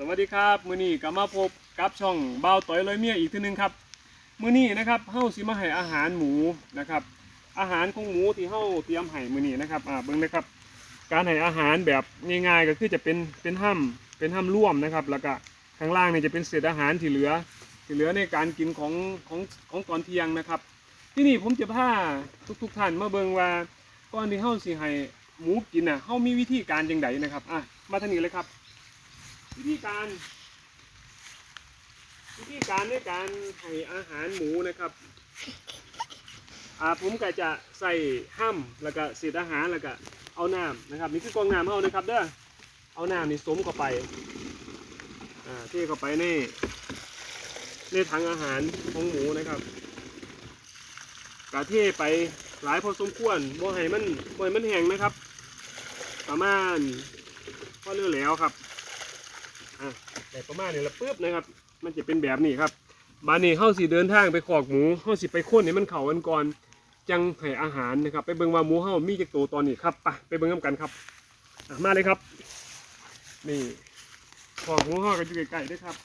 สวัสดีครับมื้อนี้ก็มาพบกับช่องเบาต่อยลอยเมียอีกทีหนึงครับมื้อนี้นะครับเฮาสิมาให้อาหารหมูนะครับ อาหารของหมูที่เฮาเตรียมให้มื้อนี้นะครับอ่าเบิ่งนะครับ การให้อาหารแบบง่ายๆก็คือจะเป็นเป็นห้ำเป็นห้ำร่วมนะครับ แล้วก็ข้างล่างเนี่ยจะเป็นเศษอาหารที่เหลือ ที่เหลือในการกินของของของตอนเที่ยงนะครับ ที่นี่ผมจะพาทุกๆท่านมาเบิ่งว่าก่อนที่เฮาสิให้หมูกินน่ะเฮามีวิธีการจังไดนะครับอะมาทางนี้เลยครับ วิธีการ วิธีการในการให้อาหารหมูนะครับอ่าผมก็จะใส่ห้ำแล้วก็เศษอาหารแล้วก็เอาน้ำนะครับ นี่คือกองน้ำเอานะครับเด้อเอาน้ำนี่สมเข้าไปอ่าเทเข้าไปในในถังอาหารของหมูนะครับกะเทไปหลายพอสมควรบ่ให้มันบ่ให้มันแห้งนะครับ ประมาณพอเรือแล้วครับ แต่ประมาณนี้ละปึ๊บนะครับ มันจะเป็นแบบนี้ครับ บานนี้เข้าสีเดินทางไปขอกหมูเข้าสิไปค้นให้มันเข่ากันก่อนจังให้อาหารนะครับ ไปเบิ่งว่าหมูเฮามีจักตัวตอนนี้ครับไปไปเบิ่งกันครับมาเลยครับ นี่ขอกหมูเฮาก็อยู่ใกล้ๆด้วยครับ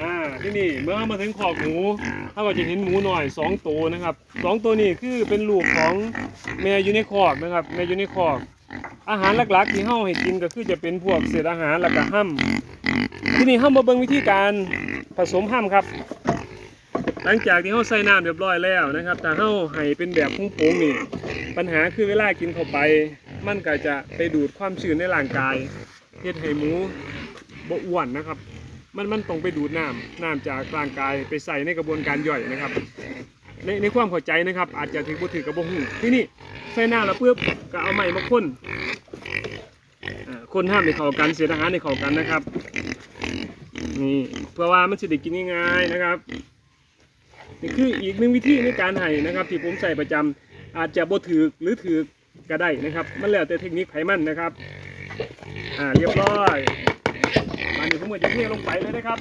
อ่า ที่นี่เมื่อมาถึงขอกหมูถ้าเราจะเห็นหมูหน่อยสองตัวนะครับสองตัวนี้คือเป็นลูกของแม่อยู่ในคอกนะครับแม่อยู่ในคอกอาหารหลักๆ ที่เฮาให้กินก็คือจะเป็นพวกเศษอาหารแล้วก็ห้ำที่นี่เฮามาเบิ่งวิธีการผสมห้ำครับ หลังจากที่เฮาใส่น้ำเรียบร้อยแล้วนะครับแต่เฮาให้เป็นแบบพุ่งโป่งๆนี่ปัญหาคือเวลากินเข้าไป มันก็จะไปดูดความชื้นในร่างกายเฮ็ดให้หมูบ่อ้วนนะครับ มันมันต้องไปดูดน้ำน้ำจากร่างกายไปใส่ในกระบวนการย่อยนะครับ ในในความเข้าใจนะครับ อาจจะถือบ่ถือกระบอกหูที่นี่ใส่น้ำแล้วปุ๊บก็เอาไม้มาพ่นคนห้ามในเข้ากันเสียอาหารในเข้ากันนะครับนี่เพื่อว่ามันจะได้กินง่ายๆนะครับนี่คืออีกหนึ่งวิธีในการให้นะครับ ที่ผมใส่ประจำอาจจะบ่ถือหรือถือก็ได้นะครับ มันแล้วแต่เทคนิคไขมันนะครับ อ่าเรียบร้อย มานี่ผมจะเทลงไปเลยนะครับ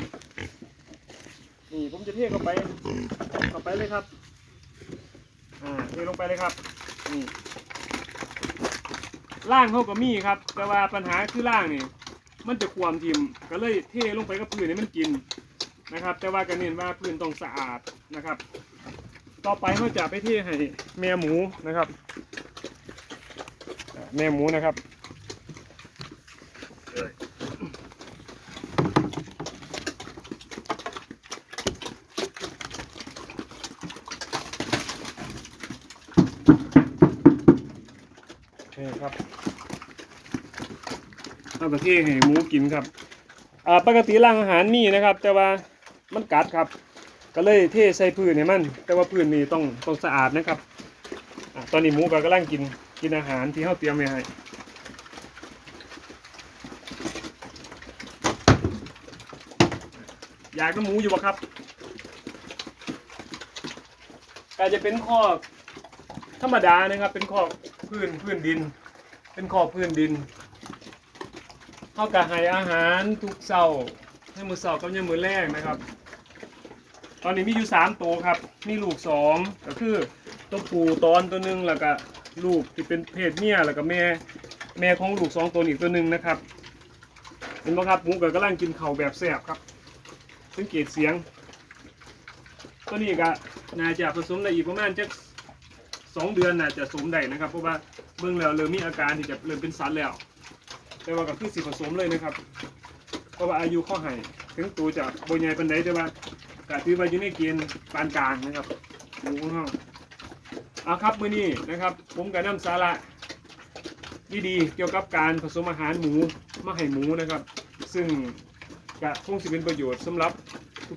นี่ผมจะเทเข้าไปเข้าไปเลยครับ อ่าเทลงไปเลยครับ นี่ล่างเขาก็มีครับ แต่ว่าปัญหาคือล่างนี่มันจะความทิมก็เลยเทลงไปกับพื้นให้มันกินนะครับ แต่ว่าก็เน้นว่าพื้นต้องสะอาดนะครับ ต่อไปเขาจะไปเทให้แม่หมูนะครับ แม่หมูนะครับ โอเคครับ เอากระเทียให้หมูกินครับอ่าปกติร่างอาหารมีนะครับ แต่ว่ามันกัดครับ ก็เลยเทใส่พื้นให้มัน แต่ว่าพื้นนี่ต้องต้องสะอาดนะครับอ่าตอนนี้หมูก็กำลังกินกินอาหารที่เขาเตรียมไว้ให้อยากน้ำหมูอยู่ปะครับก็จะเป็นข้อกธรรมดานะครับ เป็นข้อกพื้นพื้นดิน เป็นข้อกพื้นดิน เขากะให้อาหารทุกเช้าให้มือเช้ากับยามมือแรกนะครับ ตอนนี้มีอยู่สามตัวครับ มีลูกสองก็คือตัวผู้ตอนตัวหนึ่งแล้วก็ลูกที่เป็นเพศเมียแล้วก็แม่แม่ของลูกสองตัวอีกตัวหนึ่งนะครับเห็นไหมครับหมูก็กำลังกินเข่าแบบแซ่บครับ สังเกตเสียง ตัวนี้ก็น่าจะผสมได้อีกประมาณจะสองเดือนน่าจะสมได้นะครับ เพราะว่าเบื้องแล้วเริ่มมีอาการที่จะเริ่มเป็นสันแล้ว แต่ว่าก็คือสิผสมเลยนะครับ เพราะว่าอายุข้อไห้ถึงตัวจะบใหญ่ปันใดแต่ว่าก็ถือว่าอยู่ในเกณฑ์ปานกลางนะครับหมูของเราเอาครับมื้อนี้นะครับ ผมก็นำสาระดีๆเกี่ยวกับการผสมอาหารหมูมาให้หมูนะครับ ซึ่งก็คงสิเป็นประโยชน์สำหรับ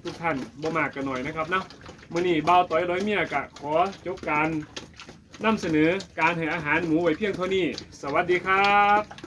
ทุกๆท่านบ่มากกันหน่อยนะครับเนาะมื้อนี้เบาต้อยร้อยเมียกะขอจบการนำเสนอการให้อาหารหมูไว้เพียงเท่านี้ สวัสดีครับ